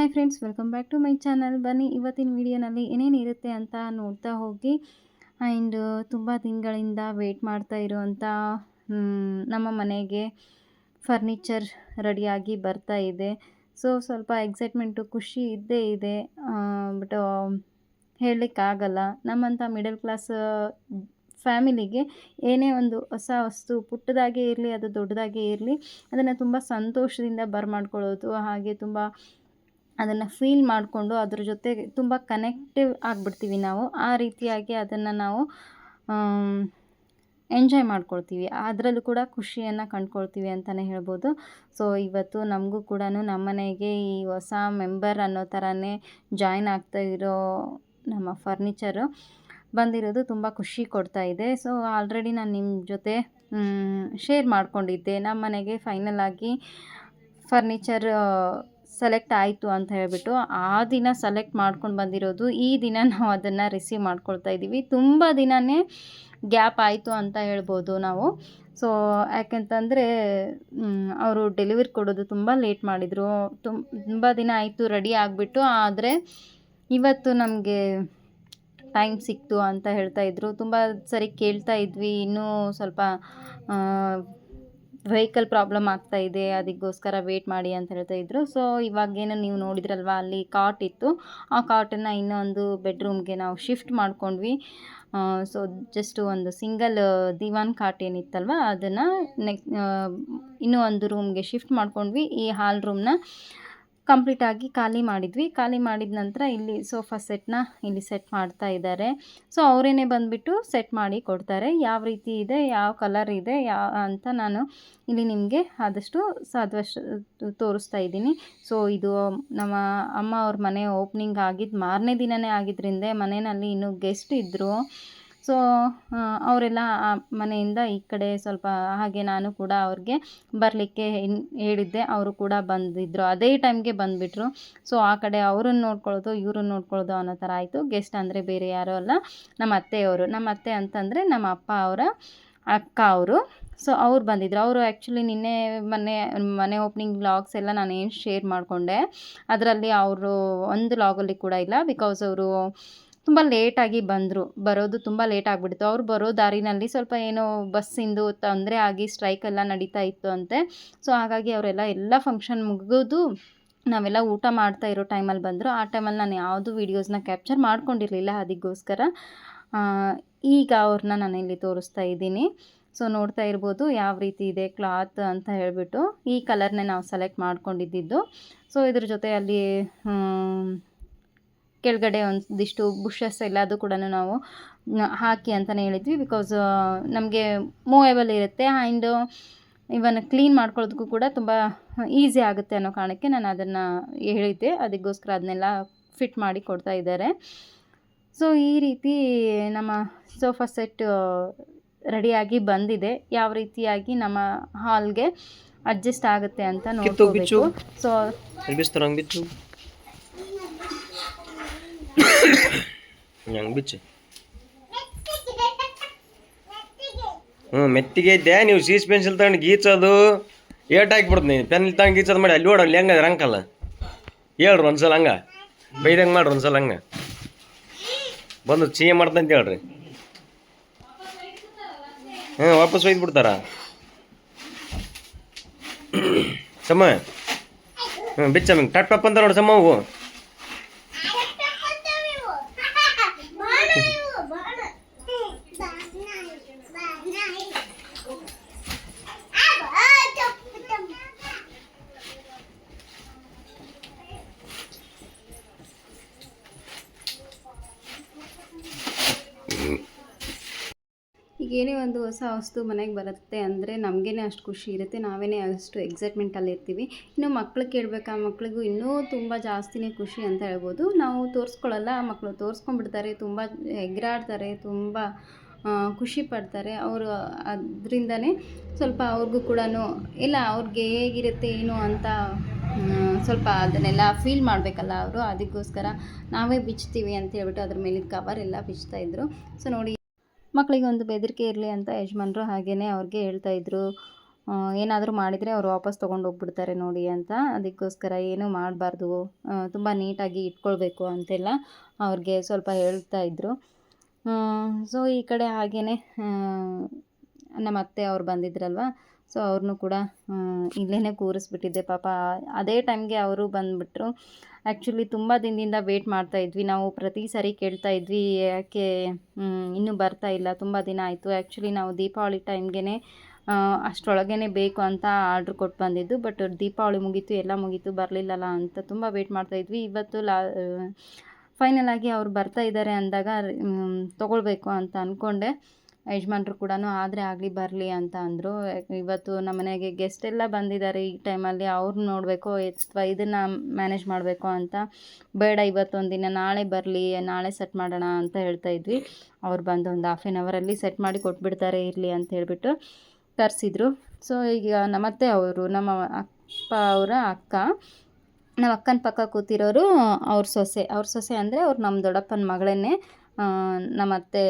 Hi friends welcome back to my channel ಬನ್ನಿ, ಇವತ್ತಿನ ವಿಡಿಯೋನಲ್ಲಿ ಏನೇನಿರುತ್ತೆ ಅಂತ ನೋಡ್ತಾ ಹೋಗಿ. ಆ್ಯಂಡ್ ತುಂಬ ತಿಂಗಳಿಂದ ವೆಯ್ಟ್ ಮಾಡ್ತಾ ಇರುವಂಥ ನಮ್ಮ ಮನೆಗೆ ಫರ್ನಿಚರ್ ರೆಡಿಯಾಗಿ ಬರ್ತಾ ಇದೆ. ಸೊ ಸ್ವಲ್ಪ ಎಕ್ಸೈಟ್ಮೆಂಟು ಖುಷಿ ಇದ್ದೇ ಇದೆ. ಬಟ್ ಹೇಳಲಿಕ್ಕಾಗಲ್ಲ ನಮ್ಮಂಥ ಮಿಡಲ್ ಕ್ಲಾಸ್ ಫ್ಯಾಮಿಲಿಗೆ ಏನೇ ಒಂದು ಹೊಸ ವಸ್ತು ಪುಟ್ಟದಾಗೇ ಇರಲಿ, ಅದು ದೊಡ್ಡದಾಗೇ ಇರಲಿ, ಅದನ್ನು ತುಂಬ ಸಂತೋಷದಿಂದ ಬರಮಾಡ್ಕೊಳ್ಳೋದು, ಹಾಗೆ ತುಂಬ ಅದನ್ನು ಫೀಲ್ ಮಾಡಿಕೊಂಡು ಅದ್ರ ಜೊತೆ ತುಂಬ ಕನೆಕ್ಟಿವ್ ಆಗಿಬಿಡ್ತೀವಿ ನಾವು. ಆ ರೀತಿಯಾಗಿ ಅದನ್ನು ನಾವು ಎಂಜಾಯ್ ಮಾಡ್ಕೊಳ್ತೀವಿ. ಅದರಲ್ಲೂ ಕೂಡ ಖುಷಿಯನ್ನು ಕಂಡ್ಕೊಳ್ತೀವಿ ಅಂತಲೇ ಹೇಳ್ಬೋದು. ಸೊ ಇವತ್ತು ನಮಗೂ ಕೂಡ ನಮ್ಮ ಮನೆಗೆ ಈ ಹೊಸ ಮೆಂಬರ್ ಅನ್ನೋ ಥರನೇ ಜಾಯ್ನ್ ಆಗ್ತಾ ಇರೋ ನಮ್ಮ ಫರ್ನಿಚರು ಬಂದಿರೋದು ತುಂಬ ಖುಷಿ ಕೊಡ್ತಾ ಇದೆ. ಸೊ ಆಲ್ರೆಡಿ ನಾನು ನಿಮ್ಮ ಜೊತೆ ಶೇರ್ ಮಾಡ್ಕೊಂಡಿದ್ದೆ. ನಮ್ಮ ಮನೆಗೆ ಫೈನಲ್ ಆಗಿ ಫರ್ನಿಚರ್ ಸೆಲೆಕ್ಟ್ ಆಯಿತು ಅಂತ ಹೇಳಿಬಿಟ್ಟು ಆ ದಿನ ಸೆಲೆಕ್ಟ್ ಮಾಡ್ಕೊಂಡು ಬಂದಿರೋದು, ಈ ದಿನ ನಾವು ಅದನ್ನು ರಿಸೀವ್ ಮಾಡ್ಕೊಳ್ತಾ ಇದ್ದೀವಿ. ತುಂಬ ದಿನವೇ ಗ್ಯಾಪ್ ಆಯಿತು ಅಂತ ಹೇಳ್ಬೋದು ನಾವು. ಸೊ ಯಾಕೆಂತಂದರೆ ಅವರು ಡೆಲಿವರಿ ಕೊಡೋದು ತುಂಬ ಲೇಟ್ ಮಾಡಿದರು. ತುಂಬ ದಿನ ಆಯಿತು ರೆಡಿ ಆಗಿಬಿಟ್ಟು, ಆದರೆ ಇವತ್ತು ನಮಗೆ ಟೈಮ್ ಸಿಕ್ತು ಅಂತ ಹೇಳ್ತಾ ಇದ್ರು. ತುಂಬ ಸರಿ ಕೇಳ್ತಾ ಇದ್ವಿ. ಇನ್ನೂ ಸ್ವಲ್ಪ ವೆಹಿಕಲ್ ಪ್ರಾಬ್ಲಮ್ ಆಗ್ತಾ ಇದೆ, ಅದಕ್ಕೋಸ್ಕರ ವೇಟ್ ಮಾಡಿ ಅಂತ ಹೇಳ್ತಾ ಇದ್ರು. ಸೊ ಇವಾಗೇನು ನೀವು ನೋಡಿದ್ರಲ್ವ, ಅಲ್ಲಿ ಕಾಟ್ ಇತ್ತು. ಆ ಕಾಟನ್ನು ಇನ್ನೊಂದು ಬೆಡ್ರೂಮ್ಗೆ ನಾವು ಶಿಫ್ಟ್ ಮಾಡ್ಕೊಂಡ್ವಿ. ಸೊ ಜಸ್ಟ್ ಒಂದು ಸಿಂಗಲ್ ದಿವಾನ್ ಕಾಟ್ ಏನಿತ್ತಲ್ವ, ಅದನ್ನು ನೆಕ್ ಇನ್ನೂ ಒಂದು ರೂಮ್ಗೆ ಶಿಫ್ಟ್ ಮಾಡ್ಕೊಂಡ್ವಿ. ಈ ಹಾಲ್ ರೂಮ್ನ ಕಂಪ್ಲೀಟಾಗಿ ಖಾಲಿ ಮಾಡಿದ್ವಿ. ಖಾಲಿ ಮಾಡಿದ ನಂತರ ಇಲ್ಲಿ ಸೋಫಾ ಸೆಟ್ನ ಇಲ್ಲಿ ಸೆಟ್ ಮಾಡ್ತಾ ಇದ್ದಾರೆ. ಸೊ ಅವರೇನೆ ಬಂದುಬಿಟ್ಟು ಸೆಟ್ ಮಾಡಿ ಕೊಡ್ತಾರೆ. ಯಾವ ರೀತಿ ಇದೆ, ಯಾವ ಕಲರ್ ಇದೆ ಯಾವ ಅಂತ ನಾನು ಇಲ್ಲಿ ನಿಮಗೆ ಆದಷ್ಟು ಸಾಧ್ವಷ್ಟು ತೋರಿಸ್ತಾ ಇದ್ದೀನಿ. ಸೊ ಇದು ನಮ್ಮ ಅಮ್ಮ ಅವ್ರ ಮನೆ ಓಪನಿಂಗ್ ಆಗಿದ್ದು ಮಾರನೇ ದಿನವೇ ಆಗಿದ್ದರಿಂದ ಮನೆಯಲ್ಲಿ ಇನ್ನೂ ಗೆಸ್ಟ್ ಇದ್ದರು ಸೊ ಅವರೆಲ್ಲ ಆ ಮನೆಯಿಂದ ಈ ಕಡೆ ಸ್ವಲ್ಪ ಹಾಗೆ ನಾನು ಕೂಡ ಅವ್ರಿಗೆ ಬರಲಿಕ್ಕೆ ಹೇಳಿದ್ದೆ. ಅವರು ಕೂಡ ಬಂದಿದ್ದರು ಅದೇ ಟೈಮ್ಗೆ ಬಂದುಬಿಟ್ರು. ಸೊ ಆ ಕಡೆ ಅವ್ರನ್ನ ನೋಡ್ಕೊಳ್ಳೋದು, ಇವ್ರನ್ನ ನೋಡ್ಕೊಳ್ಳೋದು ಅನ್ನೋ ಥರ ಆಯಿತು. ಗೆಸ್ಟ್ ಅಂದರೆ ಬೇರೆ ಯಾರೂ ಅಲ್ಲ. ನಮ್ಮ ಅತ್ತೆಯವರು. ನಮ್ಮ ಅತ್ತೆ ಅಂತಂದರೆ ನಮ್ಮ ಅಪ್ಪ ಅವರ ಅಕ್ಕ ಅವರು. ಸೊ ಅವ್ರು ಬಂದಿದ್ರು. ಅವರು ಆ್ಯಕ್ಚುಲಿ ನಿನ್ನೆ ಮೊನ್ನೆ, ಮನೆ ಓಪನಿಂಗ್ ವ್ಲಾಗ್ಸ್ ಎಲ್ಲ ನಾನು ಏನು ಶೇರ್ ಮಾಡಿಕೊಂಡೆ. ಅದರಲ್ಲಿ ಅವರು ಒಂದು ಲಾಗಲ್ಲಿ ಕೂಡ ಇಲ್ಲ. ಬಿಕಾಸ್ ಅವರು ತುಂಬ ಲೇಟಾಗಿ ಬಂದರು. ಬರೋದು ತುಂಬ ಲೇಟ್ ಆಗಿಬಿಡ್ತು. ಅವ್ರು ಬರೋ ದಾರಿನಲ್ಲಿ ಸ್ವಲ್ಪ ಏನೋ ಬಸ್ಸಿಂದು ತೊಂದರೆ ಆಗಿ ಸ್ಟ್ರೈಕ್ ಎಲ್ಲ ನಡೀತಾ ಇತ್ತು ಅಂತೆ. ಸೊ ಹಾಗಾಗಿ ಅವರೆಲ್ಲ ಎಲ್ಲ ಫಂಕ್ಷನ್ ಮುಗಿದು ನಾವೆಲ್ಲ ಊಟ ಮಾಡ್ತಾ ಇರೋ ಟೈಮಲ್ಲಿ ಬಂದರು. ಆ ಟೈಮಲ್ಲಿ ನಾನು ಯಾವುದು ವೀಡಿಯೋಸ್ನ ಕ್ಯಾಪ್ಚರ್ ಮಾಡ್ಕೊಂಡಿರಲಿಲ್ಲ ಅದಕ್ಕೋಸ್ಕರ. ಈಗ ಅವ್ರನ್ನ ನಾನು ಇಲ್ಲಿ ತೋರಿಸ್ತಾ ಇದ್ದೀನಿ. ಸೊ ನೋಡ್ತಾ ಇರ್ಬೋದು ಯಾವ ರೀತಿ ಇದೆ ಕ್ಲಾತ್ ಅಂತ ಹೇಳಿಬಿಟ್ಟು ಈ ಕಲರ್ನೇ ನಾವು ಸೆಲೆಕ್ಟ್ ಮಾಡ್ಕೊಂಡಿದ್ದು. ಸೊ ಇದ್ರ ಜೊತೆ ಅಲ್ಲಿ ಕೆಳಗಡೆ ಒಂದಿಷ್ಟು ಬುಷಸ್ ಎಲ್ಲದು ಕೂಡ ನಾವು ಹಾಕಿ ಅಂತಲೇ ಹೇಳಿದ್ವಿ ಬಿಕಾಸ್ ನಮಗೆ ಮೂವೇಬಲ್ ಇರುತ್ತೆ ಆ್ಯಂಡ್ ಇವನ್ ಕ್ಲೀನ್ ಮಾಡ್ಕೊಳ್ಳೋದಕ್ಕೂ ಕೂಡ ತುಂಬ ಈಸಿ ಆಗುತ್ತೆ ಅನ್ನೋ ಕಾರಣಕ್ಕೆ ನಾನು ಅದನ್ನು ಹೇಳಿದ್ದೆ. ಅದಕ್ಕೋಸ್ಕರ ಅದನ್ನೆಲ್ಲ ಫಿಟ್ ಮಾಡಿ ಕೊಡ್ತಾ ಇದ್ದಾರೆ. ಸೊ ಈ ರೀತಿ ನಮ್ಮ ಸೋಫಾ ಸೆಟ್ ರೆಡಿಯಾಗಿ ಬಂದಿದೆ. ಯಾವ ರೀತಿಯಾಗಿ ನಮ್ಮ ಹಾಲ್ಗೆ ಅಡ್ಜಸ್ಟ್ ಆಗುತ್ತೆ ಅಂತ ನೋಡ್ಕೋಬೇಕು. ಸೊ ಹಂಗೆ ಬಿಚ್ಚು. ಹ್ಞೂ ಮೆತ್ತಿಗೆ ಇದ್ದೆ ನೀವು ಸೀಸ್ ಪೆನ್ಸಿಲ್ ತಗೊಂಡು ಗೀಚೋದು. ಏಟ್ ಹಾಕ್ಬಿಡ್ತೀನಿ ಪೆನ್ ತಗೊಂಡು ಗೀಚೋದು ಮಾಡಿ. ಅಲ್ಲಿ ಓಡಲ್ಲಿ ಹೆಂಗೆ? ರಂಕಲ್ಲ. ಹೇಳ್ರಿ ಒಂದ್ಸಲ ಹಂಗೆ. ಬೈದಂಗೆ ಮಾಡ್ರಿ ಒಂದ್ಸಲ ಹಂಗೆ. ಬಂದು ಚೀ ಮಾಡ್ತಂತ ಹೇಳ್ರಿ. ಹ್ಞೂ ವಾಪಸ್ ಒಯ್ದು ಬಿಡ್ತಾರ ಸಮ. ಹ್ಞೂ ಬಿಚ್ಚ ಟಟ್ ಪಪ್ ಅಂತ ನೋಡಿ ಸಮ್ಮ ಏನೇ ಒಂದು ಹೊಸ ವಸ್ತು ಮನೆಗೆ ಬರುತ್ತೆ ಅಂದರೆ ನಮಗೇನೆ ಅಷ್ಟು ಖುಷಿ ಇರುತ್ತೆ. ನಾವೇ ಅಷ್ಟು ಎಕ್ಸೈಟ್ಮೆಂಟಲ್ಲಿ ಇರ್ತೀವಿ. ಇನ್ನು ಮಕ್ಳು ಕೇಳಬೇಕಾ? ಮಕ್ಳಿಗೂ ಇನ್ನೂ ತುಂಬ ಜಾಸ್ತಿನೇ ಖುಷಿ ಅಂತ ಹೇಳ್ಬೋದು. ನಾವು ತೋರಿಸ್ಕೊಳ್ಳಲ್ಲ ಮಕ್ಕಳು ತೋರಿಸ್ಕೊಂಡ್ಬಿಡ್ತಾರೆ, ತುಂಬ ಎಗ್ರಾಡ್ತಾರೆ, ತುಂಬ ಖುಷಿ ಪಡ್ತಾರೆ. ಅವರು ಅದರಿಂದನೇ ಸ್ವಲ್ಪ ಅವ್ರಿಗೂ ಕೂಡ ಇಲ್ಲ ಅವ್ರಿಗೆ ಹೇಗಿರುತ್ತೆ, ಏನು ಅಂತ ಸ್ವಲ್ಪ ಅದನ್ನೆಲ್ಲ ಫೀಲ್ ಮಾಡಬೇಕಲ್ಲ ಅವರು. ಅದಕ್ಕೋಸ್ಕರ ನಾವೇ ಬಿಚ್ತೀವಿ ಅಂತ ಹೇಳ್ಬಿಟ್ಟು ಅದ್ರ ಮೇಲಿನ ಕವರ್ ಎಲ್ಲ ಬಿಚ್ತಾಯಿದ್ರು ಸೊ ನೋಡಿ ಮಕ್ಕಳಿಗೆ ಒಂದು ಬೆದರಿಕೆ ಇರಲಿ ಅಂತ ಯಜಮಾನ್ರು ಹಾಗೆಯೇ ಅವ್ರಿಗೆ ಹೇಳ್ತಾಯಿದ್ರು ಏನಾದರೂ ಮಾಡಿದರೆ ಅವ್ರು ವಾಪಸ್ ತೊಗೊಂಡು ಹೋಗ್ಬಿಡ್ತಾರೆ ನೋಡಿ ಅಂತ. ಅದಕ್ಕೋಸ್ಕರ ಏನೂ ಮಾಡಬಾರ್ದು. ತುಂಬ ನೀಟಾಗಿ ಇಟ್ಕೊಳ್ಬೇಕು ಅಂತೆಲ್ಲ ಅವ್ರಿಗೆ ಸ್ವಲ್ಪ ಹೇಳ್ತಾ ಇದ್ದರು ಸೊ ಈ ಕಡೆ ಹಾಗೆಯೇ ನಮ್ಮ ಅತ್ತೆ ಅವ್ರು ಬಂದಿದ್ರಲ್ವ? ಸೊ ಅವ್ರನ್ನೂ ಕೂಡ ಇಲ್ಲೇ ಕೂರಿಸ್ಬಿಟ್ಟಿದ್ದೆ. ಪಾಪ, ಅದೇ ಟೈಮ್ಗೆ ಅವರು ಬಂದುಬಿಟ್ರು. ಆ್ಯಕ್ಚುಲಿ ತುಂಬ ದಿನದಿಂದ ವೇಟ್ ಮಾಡ್ತಾ ಇದ್ವಿ. ನಾವು ಪ್ರತಿ ಸರಿ ಕೇಳ್ತಾ ಇದ್ವಿ, ಯಾಕೆ ಇನ್ನೂ ಬರ್ತಾ ಇಲ್ಲ, ತುಂಬ ದಿನ ಆಯಿತು. ಆ್ಯಕ್ಚುಲಿ ನಾವು ದೀಪಾವಳಿ ಟೈಮ್ಗೆ ಅಷ್ಟರೊಳಗೇ ಬೇಕು ಅಂತ ಆರ್ಡ್ರ್ ಕೊಟ್ಟು ಬಂದಿದ್ದು. ಬಟ್ ದೀಪಾವಳಿ ಮುಗೀತು, ಎಲ್ಲ ಮುಗೀತು, ಬರಲಿಲ್ಲಲ್ಲ ಅಂತ ತುಂಬ ವೇಟ್ ಮಾಡ್ತಾ ಇದ್ವಿ. ಇವತ್ತು ಲಾ ಫೈನಲ್ ಆಗಿ ಅವ್ರು ಬರ್ತಾ ಇದ್ದಾರೆ ಅಂದಾಗ ತೊಗೊಳ್ಬೇಕು ಅಂತ ಅಂದ್ಕೊಂಡೆ ಯಜಮಾನ್ರು ಕೂಡ ಆದರೆ ಆಗಲಿ ಬರಲಿ ಅಂತ ಅಂದರು. ಇವತ್ತು ನಮ್ಮ ಮನೆಗೆ ಗೆಸ್ಟ್ ಎಲ್ಲ ಬಂದಿದ್ದಾರೆ ಈ ಟೈಮಲ್ಲಿ ಅವ್ರು ನೋಡಬೇಕು ಅಥವಾ ಇದನ್ನು ಮ್ಯಾನೇಜ್ ಮಾಡಬೇಕು ಅಂತ. ಬೇಡ, ಇವತ್ತೊಂದು ದಿನ, ನಾಳೆ ಬರಲಿ, ನಾಳೆ ಸೆಟ್ ಮಾಡೋಣ ಅಂತ ಹೇಳ್ತಾ ಇದ್ವಿ. ಅವ್ರು ಬಂದು ಒಂದು ಹಾಫ್ ಆನ್ ಅವರಲ್ಲಿ ಸೆಟ್ ಮಾಡಿ ಕೊಟ್ಬಿಡ್ತಾರೆ, ಇರಲಿ ಅಂತ ಹೇಳಿಬಿಟ್ಟು ತರಿಸಿದ್ರು ಸೊ ಈಗ ನಮ್ಮತ್ತೆ ಅವರು, ನಮ್ಮ ಅಪ್ಪ ಅವರ ಅಕ್ಕ ನಮ್ಮ ಅಕ್ಕನ ಪಕ್ಕ ಕೂತಿರೋರು ಅವ್ರ ಸೊಸೆ. ಅವ್ರ ಸೊಸೆ ಅಂದರೆ ಅವ್ರು ನಮ್ಮ ದೊಡ್ಡಪ್ಪನ ಮಗಳನ್ನೇ ನಮ್ಮ ಅತ್ತೆ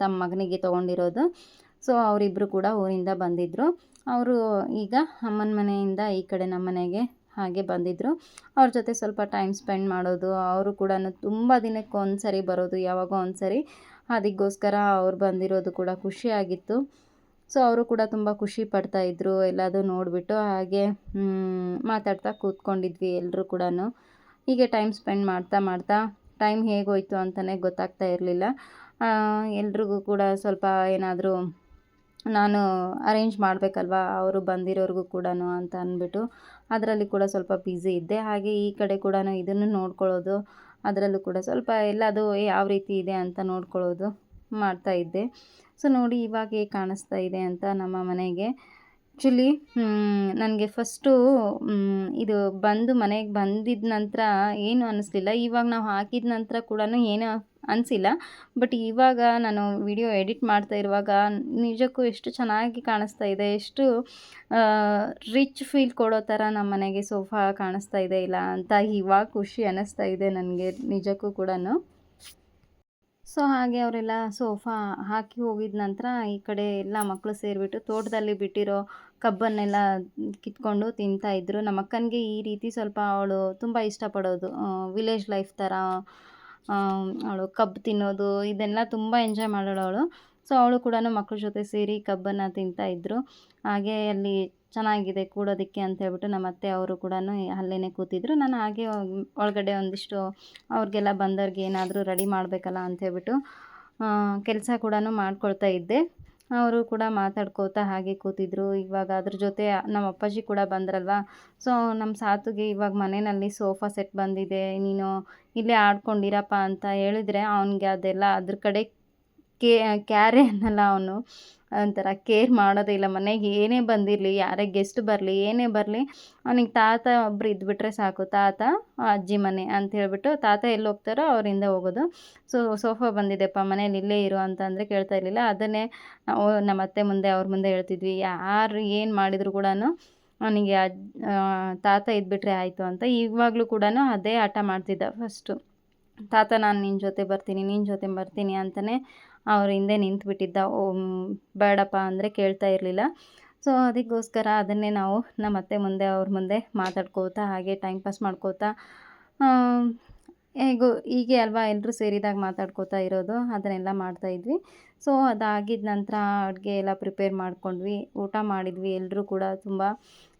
ತಮ್ಮ ಮಗನಿಗೆ ತೊಗೊಂಡಿರೋದು. ಸೊ ಅವರಿಬ್ಬರು ಕೂಡ ಊರಿಂದ ಬಂದಿದ್ದರು ಅವರು ಈಗ ಅಮ್ಮನ ಮನೆಯಿಂದ ಈ ಕಡೆ ನಮ್ಮ ಮನೆಗೆ ಹಾಗೆ ಬಂದಿದ್ದರು ಅವ್ರ ಜೊತೆ ಸ್ವಲ್ಪ ಟೈಮ್ ಸ್ಪೆಂಡ್ ಮಾಡೋದು, ಅವರು ಕೂಡ ತುಂಬ ದಿನಕ್ಕೆ ಒಂದು ಸರಿ ಬರೋದು, ಯಾವಾಗೋ ಒಂದು ಸರಿ ಅದಕ್ಕೋಸ್ಕರ ಅವ್ರು ಬಂದಿರೋದು ಕೂಡ ಖುಷಿಯಾಗಿತ್ತು. ಸೊ ಅವರು ಕೂಡ ತುಂಬ ಖುಷಿ ಪಡ್ತಾ ಇದ್ರು ಎಲ್ಲದೂ ನೋಡಿಬಿಟ್ಟು ಹಾಗೆ ಮಾತಾಡ್ತಾ ಕೂತ್ಕೊಂಡಿದ್ವಿ ಎಲ್ಲರೂ ಕೂಡ ಹೀಗೆ ಟೈಮ್ ಸ್ಪೆಂಡ್ ಮಾಡ್ತಾ ಮಾಡ್ತಾ ಟೈಮ್ ಹೇಗೋಯ್ತು ಅಂತಲೇ ಗೊತ್ತಾಗ್ತಾ ಇರಲಿಲ್ಲ. ಎಲ್ರಿಗೂ ಕೂಡ ಸ್ವಲ್ಪ ಏನಾದರೂ ನಾನು ಅರೇಂಜ್ ಮಾಡಬೇಕಲ್ವಾ, ಅವರು ಬಂದಿರೋರಿಗೂ ಕೂಡ ಅಂತ ಅಂದ್ಬಿಟ್ಟು ಅದರಲ್ಲಿ ಕೂಡ ಸ್ವಲ್ಪ ಬ್ಯುಸಿ ಇದ್ದೆ. ಹಾಗೆ ಈ ಕಡೆ ಕೂಡ ಇದನ್ನು ನೋಡ್ಕೊಳ್ಳೋದು, ಅದರಲ್ಲೂ ಕೂಡ ಸ್ವಲ್ಪ ಎಲ್ಲದು ಯಾವ ರೀತಿ ಇದೆ ಅಂತ ನೋಡ್ಕೊಳ್ಳೋದು ಮಾಡ್ತಾ ಇದ್ದೆ. ಸೊ ನೋಡಿ ಇವಾಗ ಹೇಗೆ ಕಾಣಿಸ್ತಾ ಇದೆ ಅಂತ ನಮ್ಮ ಮನೆಗೆ. ಆ್ಯಕ್ಚುಲಿ ನನಗೆ ಫಸ್ಟು ಇದು ಬಂದು ಮನೆಗೆ ಬಂದಿದ್ದ ನಂತರ ಏನು ಅನ್ನಿಸ್ಲಿಲ್ಲ ಇವಾಗ ನಾವು ಹಾಕಿದ ನಂತರ ಕೂಡ ಏನು ಅನಿಸಿಲ್ಲ. ಬಟ್ ಇವಾಗ ನಾನು ವಿಡಿಯೋ ಎಡಿಟ್ ಮಾಡ್ತಾ ಇರುವಾಗ ನಿಜಕ್ಕೂ ಎಷ್ಟು ಚೆನ್ನಾಗಿ ಕಾಣಿಸ್ತಾ ಇದೆ. ಎಷ್ಟು ರಿಚ್ ಫೀಲ್ ಕೊಡೋ ಥರ ನಮ್ಮ ಮನೆಗೆ ಸೋಫಾ ಕಾಣಿಸ್ತಾ ಇದೆ ಇಲ್ಲ ಅಂತ ಇವಾಗ ಖುಷಿ ಅನ್ನಿಸ್ತಾ ಇದೆ ನನಗೆ ನಿಜಕ್ಕೂ ಕೂಡ ಸೊ ಹಾಗೆ ಅವರೆಲ್ಲ ಸೋಫಾ ಹಾಕಿ ಹೋಗಿದ ನಂತರ ಈ ಕಡೆ ಎಲ್ಲ ಮಕ್ಕಳು ಸೇರಿಬಿಟ್ಟು ತೋಟದಲ್ಲಿ ಬಿಟ್ಟಿರೋ ಕಬ್ಬನ್ನೆಲ್ಲ ಕಿತ್ಕೊಂಡು ತಿಂತಾ ಇದ್ರು. ನಮ್ಮ ಅಕ್ಕನಿಗೆ ಈ ರೀತಿ ಸ್ವಲ್ಪ ಅವಳು ತುಂಬ ಇಷ್ಟಪಡೋದು. ವಿಲೇಜ್ ಲೈಫ್ ಥರ ಅವಳು ಕಬ್ಬು ತಿನ್ನೋದು, ಇದೆಲ್ಲ ತುಂಬ ಎಂಜಾಯ್ ಮಾಡೋಳು ಅವಳು. ಸೊ ಅವಳು ಕೂಡ ಮಕ್ಕಳ ಜೊತೆ ಸೇರಿ ಕಬ್ಬನ್ನು ತಿಂತಾ ಇದ್ರು. ಹಾಗೆ ಅಲ್ಲಿ ಚೆನ್ನಾಗಿದೆ ಕೂಡೋದಕ್ಕೆ ಅಂತ ಹೇಳ್ಬಿಟ್ಟು ನಮ್ಮ ಅತ್ತೆ ಅವರು ಕೂಡ ಅಲ್ಲೇ ಕೂತಿದ್ರು. ನಾನು ಹಾಗೆ ಒಳಗಡೆ ಒಂದಿಷ್ಟು ಅವ್ರಿಗೆಲ್ಲ ಬಂದವ್ರಿಗೆ ಏನಾದರೂ ರೆಡಿ ಮಾಡಬೇಕಲ್ಲ ಅಂತ ಹೇಳ್ಬಿಟ್ಟು ಕೆಲಸ ಕೂಡ ಮಾಡ್ಕೊಳ್ತಾ ಇದ್ದೆ. ಅವರು ಕೂಡ ಮಾತಾಡ್ಕೋತಾ ಹಾಗೆ ಕೂತಿದ್ರು. ಇವಾಗ ಅದ್ರ ಜೊತೆ ನಮ್ಮ ಅಪ್ಪಾಜಿ ಕೂಡ ಬಂದ್ರಲ್ವಾ? ಸೊ, ನಮ್ಮ ಸಾತುಗೆ ಇವಾಗ ಮನೆಯಲ್ಲಿ ಸೋಫಾ ಸೆಟ್ ಬಂದಿದೆ. ನೀನು ಇಲ್ಲೇ ಆಡ್ಕೊಂಡಿರಪ್ಪ ಅಂತ ಹೇಳಿದರೆ ಅವನಿಗೆ ಅದೆಲ್ಲ ಅದ್ರ ಕಡೆ ಕೇ, ಕ್ಯಾರೆ ಅನ್ನಲ್ಲ ಅವನು. ಒಂಥರ ಕೇರ್ ಮಾಡೋದೇ ಇಲ್ಲ. ಮನೆಗೆ ಏನೇ ಬಂದಿರಲಿ, ಯಾರೇ ಗೆಸ್ಟ್ ಬರಲಿ, ಏನೇ ಬರಲಿ, ಅವನಿಗೆ ತಾತ ಒಬ್ರು ಇದ್ಬಿಟ್ರೆ ಸಾಕು. ತಾತ, ಅಜ್ಜಿ ಮನೆ ಅಂತ ಹೇಳಿಬಿಟ್ಟು ತಾತ ಎಲ್ಲಿ ಹೋಗ್ತಾರೋ ಅವರಿಂದ ಹೋಗೋದು. ಸೊ, ಸೋಫಾ ಬಂದಿದೆಪ್ಪ, ಮನೇಲಿ ಇಲ್ಲೇ ಇರು ಅಂತಂದರೆ ಕೇಳ್ತಾ ಇರಲಿಲ್ಲ. ಅದನ್ನೇ ನಾವು ನಮ್ಮ ಅತ್ತೆ ಮುಂದೆ, ಅವ್ರ ಮುಂದೆ ಹೇಳ್ತಿದ್ವಿ. ಯಾರು ಏನು ಮಾಡಿದ್ರು ಕೂಡ ಅವನಿಗೆ ಅಜ್ ತಾತ ಇದ್ಬಿಟ್ರೆ ಆಯಿತು ಅಂತ. ಇವಾಗಲೂ ಕೂಡ ಅದೇ ಆಟ ಮಾಡ್ತಿದ್ದ ಫಸ್ಟು ತಾತ, ನಾನು ನಿನ್ನ ಜೊತೆ ಬರ್ತೀನಿ ನಿನ್ನ ಜೊತೆ ಬರ್ತೀನಿ ಅಂತಲೇ ಅವ್ರ ಹಿಂದೆ ನಿಂತ್ಬಿಟ್ಟಿದ್ದ. ಓ ಬೇಡಪ್ಪ ಅಂದರೆ ಕೇಳ್ತಾ ಇರಲಿಲ್ಲ. ಸೊ ಅದಕ್ಕೋಸ್ಕರ ಅದನ್ನೇ ನಾವು ನಮ್ಮ ಅತ್ತೆ ಮುಂದೆ, ಅವ್ರ ಮುಂದೆ ಮಾತಾಡ್ಕೋತಾ, ಹಾಗೆ ಟೈಮ್ ಪಾಸ್ ಮಾಡ್ಕೋತಾ ಹೇಗೂ ಹೀಗೆ ಅಲ್ವಾ ಎಲ್ಲರೂ ಸೇರಿದಾಗ ಮಾತಾಡ್ಕೋತಾ ಇರೋದು, ಅದನ್ನೆಲ್ಲ ಮಾಡ್ತಾಯಿದ್ವಿ ಸೊ ಅದಾಗಿದ ನಂತರ ಅಡುಗೆ ಎಲ್ಲ ಪ್ರಿಪೇರ್ ಮಾಡ್ಕೊಂಡ್ವಿ, ಊಟ ಮಾಡಿದ್ವಿ. ಎಲ್ಲರೂ ಕೂಡ ತುಂಬ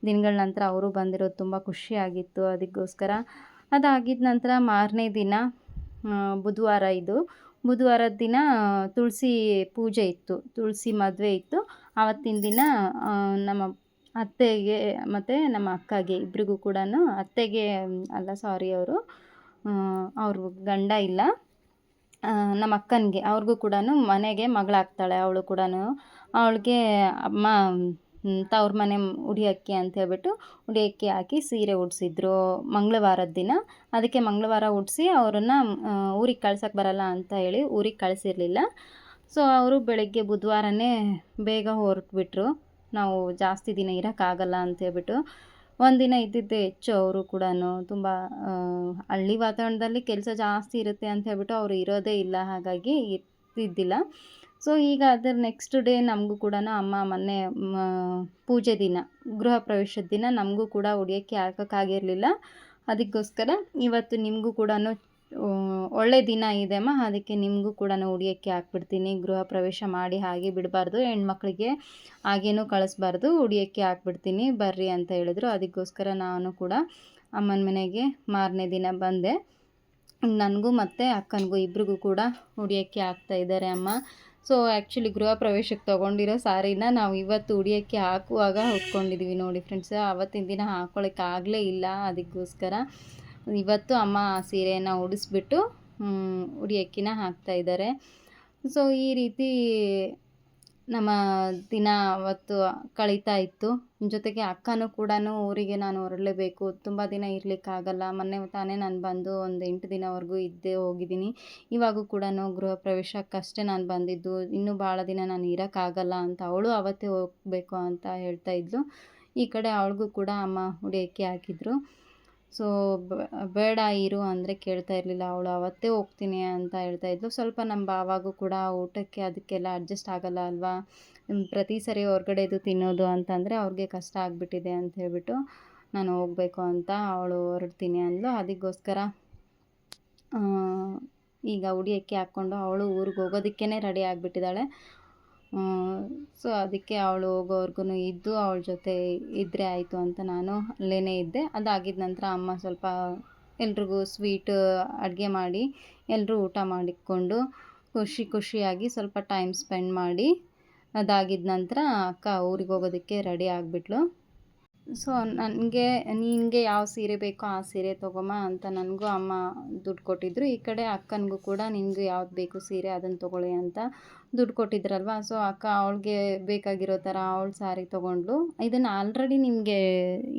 ದಿನಗಳ ನಂತರ ಅವರು ಬಂದಿರೋದು ತುಂಬ ಖುಷಿಯಾಗಿತ್ತು ಅದಕ್ಕೋಸ್ಕರ ಅದಾಗಿದ ನಂತರ ಮಾರನೇ ದಿನ ಬುಧವಾರ ಇದು. ಬುಧವಾರದ ದಿನ, ತುಳಸಿ ಪೂಜೆ ಇತ್ತು. ತುಳಸಿ ಮದುವೆ ಇತ್ತು. ಆವತ್ತಿನ ದಿನ ನಮ್ಮ ಅತ್ತೆಗೆ ಮತ್ತು ನಮ್ಮ ಅಕ್ಕಗೆ ಇಬ್ರಿಗೂ ಕೂಡ ಅತ್ತೆಗೆ, ಅಲ್ಲ ಸಾರಿ ಅವರು ಅವ್ರ ಗಂಡ ಇಲ್ಲ. ನಮ್ಮ ಅಕ್ಕನಿಗೆ, ಅವ್ರಿಗೂ ಕೂಡ ಮನೆಗೆ ಮಗಳಾಗ್ತಾಳೆ ಅವಳು ಕೂಡ ಅವಳಿಗೆ ಅಮ್ಮ ತವ್ರ ಮನೆ ಉಡಿ ಅಕ್ಕಿ ಅಂತ ಹೇಳ್ಬಿಟ್ಟು ಉಡಿ ಅಕ್ಕಿ ಹಾಕಿ ಸೀರೆ ಉಡಿಸಿದ್ರು ಮಂಗಳವಾರದ ದಿನ. ಅದಕ್ಕೆ ಮಂಗಳವಾರ ಉಡಿಸಿ ಅವರನ್ನು ಊರಿಗೆ ಕಳ್ಸೋಕ್ಕೆ ಬರಲ್ಲ ಅಂತ ಹೇಳಿ ಊರಿಗೆ ಕಳಿಸಿರಲಿಲ್ಲ. ಸೊ ಅವರು ಬೆಳಗ್ಗೆ ಬುಧವಾರನೇ ಬೇಗ ಹೊರಟ್ಬಿಟ್ರು. ನಾವು ಜಾಸ್ತಿ ದಿನ ಇರೋಕ್ಕಾಗಲ್ಲ ಅಂತ ಹೇಳ್ಬಿಟ್ಟು ಒಂದಿನ ಇದ್ದಿದ್ದು ಹೆಚ್ಚು ಅವರು ಕೂಡ ತುಂಬ ಹಳ್ಳಿ ವಾತಾವರಣದಲ್ಲಿ ಕೆಲಸ ಜಾಸ್ತಿ ಇರುತ್ತೆ ಅಂತ ಹೇಳ್ಬಿಟ್ಟು ಅವರು ಇರೋದೇ ಇಲ್ಲ, ಹಾಗಾಗಿ ಇರ್ತಿದ್ದಿಲ್ಲ. ಸೊ ಈಗ ಅದರ ನೆಕ್ಸ್ಟ್ ಡೇ ನಮಗೂ ಕೂಡ ಅಮ್ಮ ಮೊನ್ನೆ ಪೂಜೆ ದಿನ, ಗೃಹ ಪ್ರವೇಶದ ದಿನ ನಮಗೂ ಕೂಡ ಉಡಿಯೋಕ್ಕೆ ಹಾಕೋಕ್ಕಾಗಿರಲಿಲ್ಲ ಅದಕ್ಕೋಸ್ಕರ ಇವತ್ತು ನಿಮಗೂ ಕೂಡ ಒಳ್ಳೆ ದಿನ ಇದೆ ಅಮ್ಮ. ಅದಕ್ಕೆ ನಿಮಗೂ ಕೂಡ ಉಡಿಯೋಕ್ಕೆ ಹಾಕ್ಬಿಡ್ತೀನಿ. ಗೃಹ ಪ್ರವೇಶ ಮಾಡಿ ಹಾಗೆ ಬಿಡಬಾರ್ದು. ಹೆಣ್ಮಕ್ಳಿಗೆ ಹಾಗೇನೂ ಕಳಿಸ್ಬಾರ್ದು. ಉಡಿಯೋಕ್ಕೆ ಹಾಕ್ಬಿಡ್ತೀನಿ. ಬರ್ರಿ ಅಂತ ಹೇಳಿದ್ರು. ಅದಕ್ಕೋಸ್ಕರ ನಾನು ಕೂಡ ಅಮ್ಮನ ಮನೆಗೆ ಮಾರನೇ ದಿನ ಬಂದೆ. ನನಗೂ ಮತ್ತು ಅಕ್ಕನಿಗೂ ಇಬ್ರಿಗೂ ಕೂಡ ಉಡಿಯೋಕ್ಕೆ ಹಾಕ್ತಾ ಇದ್ದಾರೆ ಅಮ್ಮ. ಸೊ ಆ್ಯಕ್ಚುಲಿ ಗೃಹ ಪ್ರವೇಶಕ್ಕೆ ತೊಗೊಂಡಿರೋ ಸಾರಿನ ನಾವು ಇವತ್ತು ಉಡಿಯೋಕ್ಕೆ ಹಾಕುವಾಗ ಹುಟ್ಕೊಂಡಿದ್ದೀವಿ ನೋಡಿ ಫ್ರೆಂಡ್ಸ್ ಆವತ್ತಿನ ದಿನ ಹಾಕ್ಕೊಳಕ್ಕೆ ಆಗಲೇ ಇಲ್ಲ ಅದಕ್ಕೋಸ್ಕರ. ಇವತ್ತು ಅಮ್ಮ ಆ ಸೀರೆಯನ್ನು ಉಡಿಸ್ಬಿಟ್ಟು ಉಡಿಯಕ್ಕಿನ ಹಾಕ್ತಾ ಇದ್ದಾರೆ. ಸೊ ಈ ರೀತಿ ನಮ್ಮ ದಿನ ಅವತ್ತು ಕಳೀತಾ ಇತ್ತು. ಜೊತೆಗೆ ಅಕ್ಕನೂ ಕೂಡ ಊರಿಗೆ ನಾನು ಹೊರಡಲೇಬೇಕು. ತುಂಬ ದಿನ ಇರಲಿಕ್ಕಾಗಲ್ಲ. ಮೊನ್ನೆ ತಾನೇ ನಾನು ಬಂದು ಒಂದು ಎಂಟು ದಿನವರೆಗೂ ಇದ್ದೇ ಹೋಗಿದ್ದೀನಿ. ಇವಾಗೂ ಕೂಡ ಗೃಹ ಪ್ರವೇಶಕ್ಕಷ್ಟೇ ನಾನು ಬಂದಿದ್ದು. ಇನ್ನೂ ಭಾಳ ದಿನ ನಾನು ಇರೋಕ್ಕಾಗಲ್ಲ ಅಂತ ಅವಳು ಅವತ್ತೇ ಹೋಗಬೇಕು ಅಂತ ಹೇಳ್ತಾ ಇದ್ಲು. ಈ ಕಡೆ ಅವಳಿಗೂ ಕೂಡ ಅಮ್ಮ ಉಡಿಯೋಕ್ಕೆ ಹಾಕಿದ್ರು. ಸೊ ಬೇಡ ಇರು ಅಂದರೆ ಕೇಳ್ತಾ ಇರಲಿಲ್ಲ. ಅವಳು ಅವತ್ತೇ ಹೋಗ್ತೀನಿ ಅಂತ ಹೇಳ್ತಾ ಇದ್ಲು. ಸ್ವಲ್ಪ ನಮ್ಮ ಭಾವಾಗೂ ಕೂಡ ಊಟಕ್ಕೆ ಅದಕ್ಕೆಲ್ಲ ಅಡ್ಜಸ್ಟ್ ಆಗಲ್ಲ ಅಲ್ವಾ? ಪ್ರತಿ ಸರಿ ಹೊರ್ಗಡೆದು ತಿನ್ನೋದು ಅಂತಂದರೆ ಅವ್ರಿಗೆ ಕಷ್ಟ ಆಗಿಬಿಟ್ಟಿದೆ ಅಂತ ಹೇಳ್ಬಿಟ್ಟು ನಾನು ಹೋಗಬೇಕು ಅಂತ ಅವಳು ಹೊರಡ್ತೀನಿ ಅಂದ್ಲು. ಅದಕ್ಕೋಸ್ಕರ ಈಗ ಉಡಿಯಕ್ಕೆ ಹಾಕ್ಕೊಂಡು ಅವಳು ಊರಿಗೆ ಹೋಗೋದಕ್ಕೇ ರೆಡಿ ಆಗಿಬಿಟ್ಟಿದ್ದಾಳೆ. ಸೊ ಅದಕ್ಕೆ ಅವಳು ಹೋಗೋವರೆಗೂ ಇದ್ದು ಅವಳ ಜೊತೆ ಇದ್ದರೆ ಆಯಿತು ಅಂತ ನಾನು ಅಲ್ಲೇ ಇದ್ದೆ. ಅದಾಗಿದ್ದ ನಂತರ ಅಮ್ಮ ಸ್ವಲ್ಪ ಎಲ್ರಿಗೂ ಸ್ವೀಟ್ ಅಡುಗೆ ಮಾಡಿ ಎಲ್ಲರೂ ಊಟ ಮಾಡಿಕೊಂಡು ಖುಷಿ ಖುಷಿಯಾಗಿ ಸ್ವಲ್ಪ ಟೈಮ್ ಸ್ಪೆಂಡ್ ಮಾಡಿ ಅದಾಗಿದ್ದ ನಂತರ ಅಕ್ಕ ಊರಿಗೆ ಹೋಗೋದಕ್ಕೆ ರೆಡಿ ಆಗಿಬಿಟ್ಲು. ಸೊ, ನನಗೆ, ನಿನಗೆ ಯಾವ ಸೀರೆ ಬೇಕೋ ಆ ಸೀರೆ ತೊಗೊಮ್ಮ ಅಂತ ನನಗೂ ಅಮ್ಮ ದುಡ್ಡು ಕೊಟ್ಟಿದ್ರು. ಈ ಕಡೆ ಅಕ್ಕನಿಗೂ ಕೂಡ ನಿನಗೂ ಯಾವ್ದು ಬೇಕು ಸೀರೆ ಅದನ್ನು ತೊಗೊಳ್ಳಿ ಅಂತ ದುಡ್ಡು ಕೊಟ್ಟಿದ್ರಲ್ವ? ಸೊ, ಅಕ್ಕ ಅವಳಿಗೆ ಬೇಕಾಗಿರೋ ಥರ ಅವಳು ಸಾರಿ ತೊಗೊಂಡ್ಲು ಇದನ್ನು ಆಲ್ರೆಡಿ ನಿಮಗೆ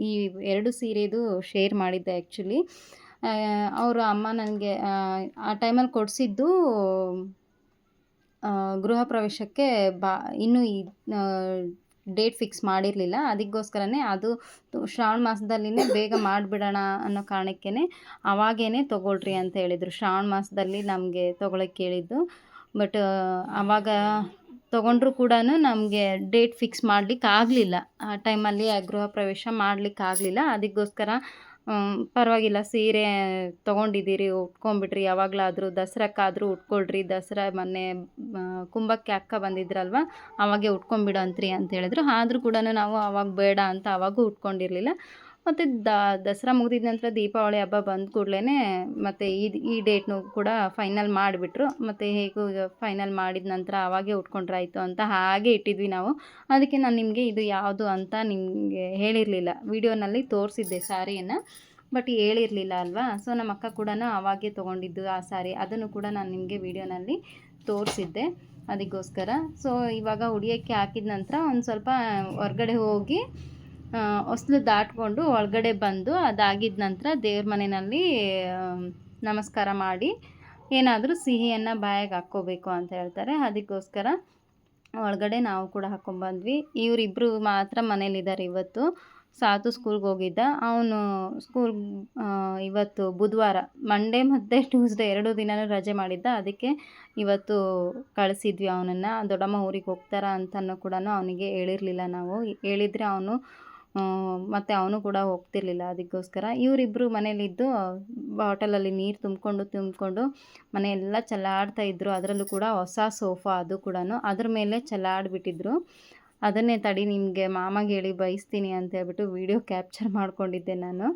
ಈ ಎರಡು ಸೀರೆದು ಶೇರ್ ಮಾಡಿದ್ದೆ ಆ್ಯಕ್ಚುಲಿ ಅವರು ಅಮ್ಮ ನನಗೆ, ಆ ಟೈಮಲ್ಲಿ ಕೊಡಿಸಿದ್ದು ಗೃಹ ಪ್ರವೇಶಕ್ಕೆ ಬಾ, ಇನ್ನೂ ಈ ಡೇಟ್ ಫಿಕ್ಸ್ ಮಾಡಿರಲಿಲ್ಲ. ಅದಕ್ಕೋಸ್ಕರನೇ ಅದು ಶ್ರಾವಣ ಮಾಸದಲ್ಲಿನೇ ಬೇಗ ಮಾಡಿಬಿಡೋಣ ಅನ್ನೋ ಕಾರಣಕ್ಕೇ ಅವಾಗೇ ತೊಗೊಳ್ರಿ ಅಂತ ಹೇಳಿದರು. ಶ್ರಾವಣ ಮಾಸದಲ್ಲಿ ನಮಗೆ ತೊಗೊಳಕ್ಕೆ ಹೇಳಿದ್ದು ಬಟ್ ಆವಾಗ ತೊಗೊಂಡ್ರು ಕೂಡ ನಮಗೆ ಡೇಟ್ ಫಿಕ್ಸ್ ಮಾಡಲಿಕ್ಕೆ ಆಗಲಿಲ್ಲ ಆ ಟೈಮಲ್ಲಿ ಗೃಹ ಪ್ರವೇಶ ಮಾಡ್ಲಿಕ್ಕೆ ಆಗಲಿಲ್ಲ ಅದಕ್ಕೋಸ್ಕರ ಪರವಾಗಿಲ್ಲ, ಸೀರೆ ತೊಗೊಂಡಿದ್ದೀರಿ ಉಟ್ಕೊಂಬಿಟ್ರಿ ಯಾವಾಗಲಾದರೂ ದಸರಾಕ್ಕಾದರೂ ಉಟ್ಕೊಳ್ರಿ. ದಸರಾ ಮೊನ್ನೆ ಕುಂಭಕ್ಕೆ ಅಕ್ಕ ಬಂದಿದ್ರಲ್ವ? ಅವಾಗೆ ಉಟ್ಕೊಂಬಿಡು ಅಂತ್ರಿ ಅಂತ ಹೇಳಿದ್ರು. ಆದರೂ ಕೂಡ ನಾವು ಅವಾಗ ಬೇಡ ಅಂತ ಅವಾಗೂ ಉಟ್ಕೊಂಡಿರಲಿಲ್ಲ. ಮತ್ತು ದಸರಾ ಮುಗಿದಿದ ನಂತರ ದೀಪಾವಳಿ ಹಬ್ಬ ಬಂದ ಕೂಡಲೇ ಮತ್ತು ಈ ಈ ಡೇಟ್ನು ಕೂಡ ಫೈನಲ್ ಮಾಡಿಬಿಟ್ರು. ಮತ್ತು ಹೇಗೂ ಫೈನಲ್ ಮಾಡಿದ ನಂತರ ಅವಾಗೇ ಉಟ್ಕೊಂಡ್ರಾಯಿತು ಅಂತ ಹಾಗೆ ಇಟ್ಟಿದ್ವಿ ನಾವು. ಅದಕ್ಕೆ ನಾನು ನಿಮಗೆ ಇದು ಯಾವುದು ಅಂತ ನಿಮಗೆ ಹೇಳಿರಲಿಲ್ಲ. ವಿಡಿಯೋನಲ್ಲಿ ತೋರಿಸಿದ್ದೆ ಸ್ಯಾರಿಯನ್ನು ಬಟ್ ಹೇಳಿರಲಿಲ್ಲ ಅಲ್ವಾ? ಸೊ ನಮ್ಮ ಅಕ್ಕ ಕೂಡ ಅವಾಗೇ ತೊಗೊಂಡಿದ್ದು ಆ ಸ್ಯಾರಿ ಅದನ್ನು ಕೂಡ ನಾನು ನಿಮಗೆ ವಿಡಿಯೋನಲ್ಲಿ ತೋರಿಸಿದ್ದೆ ಅದಕ್ಕೋಸ್ಕರ. ಸೊ ಇವಾಗ ಉಡಿಯೋಕ್ಕೆ ಹಾಕಿದ ನಂತರ ಒಂದು ಸ್ವಲ್ಪ ಹೊರ್ಗಡೆ ಹೋಗಿ ಹೊಸ್ಲು ದಾಟ್ಕೊಂಡು ಒಳಗಡೆ ಬಂದು ಅದಾಗಿದ ನಂತರ ದೇವ್ರ ಮನೆಯಲ್ಲಿ ನಮಸ್ಕಾರ ಮಾಡಿ ಏನಾದರೂ ಸಿಹಿಯನ್ನು ಬಾಯಿಗೆ ಹಾಕ್ಕೋಬೇಕು ಅಂತ ಹೇಳ್ತಾರೆ. ಅದಕ್ಕೋಸ್ಕರ ಒಳಗಡೆ ನಾವು ಕೂಡ ಹಾಕ್ಕೊಂಬಂದ್ವಿ ಇವರಿಬ್ಬರು ಮಾತ್ರ ಮನೇಲಿದ್ದಾರೆ ಇವತ್ತು. ಸಾತು ಸ್ಕೂಲ್ಗೆ ಹೋಗಿದ್ದ. ಅವನು ಸ್ಕೂಲ್ ಇವತ್ತು ಬುಧವಾರ ಮಂಡೇ ಮತ್ತು ಟ್ಯೂಸ್ಡೇ ಎರಡು ದಿನನೂ ರಜೆ ಮಾಡಿದ್ದ. ಅದಕ್ಕೆ ಇವತ್ತು ಕಳಿಸಿದ್ವಿ ಅವನನ್ನು. ದೊಡ್ಡಮ್ಮ ಊರಿಗೆ ಹೋಗ್ತಾರ ಅಂತನೂ ಕೂಡ ಅವನಿಗೆ ಹೇಳಿರಲಿಲ್ಲ ನಾವು. ಹೇಳಿದರೆ ಅವನು ಮತ್ತು ಅವನು ಕೂಡ ಹೋಗ್ತಿರ್ಲಿಲ್ಲ ಅದಕ್ಕೋಸ್ಕರ. ಇವರಿಬ್ಬರು ಮನೇಲಿದ್ದು ಬಾಟಲಲ್ಲಿ ನೀರು ತುಂಬಿಕೊಂಡು ತುಂಬಿಕೊಂಡು ಮನೆಯೆಲ್ಲ ಚಲಾಡ್ತಾ ಇದ್ದರು ಅದರಲ್ಲೂ ಕೂಡ ಹೊಸ ಸೋಫಾ ಅದು ಕೂಡ ಅದ್ರ ಮೇಲೆ ಚಲಾಡ್ಬಿಟ್ಟಿದ್ರು ಅದನ್ನೇ ತಡಿ ನಿಮಗೆ ಮಾಮಗೆ ಹೇಳಿ ಬಯಸ್ತೀನಿ ಅಂತ ಹೇಳ್ಬಿಟ್ಟು ವೀಡಿಯೋ ಕ್ಯಾಪ್ಚರ್ ಮಾಡ್ಕೊಂಡಿದ್ದೆ ನಾನು.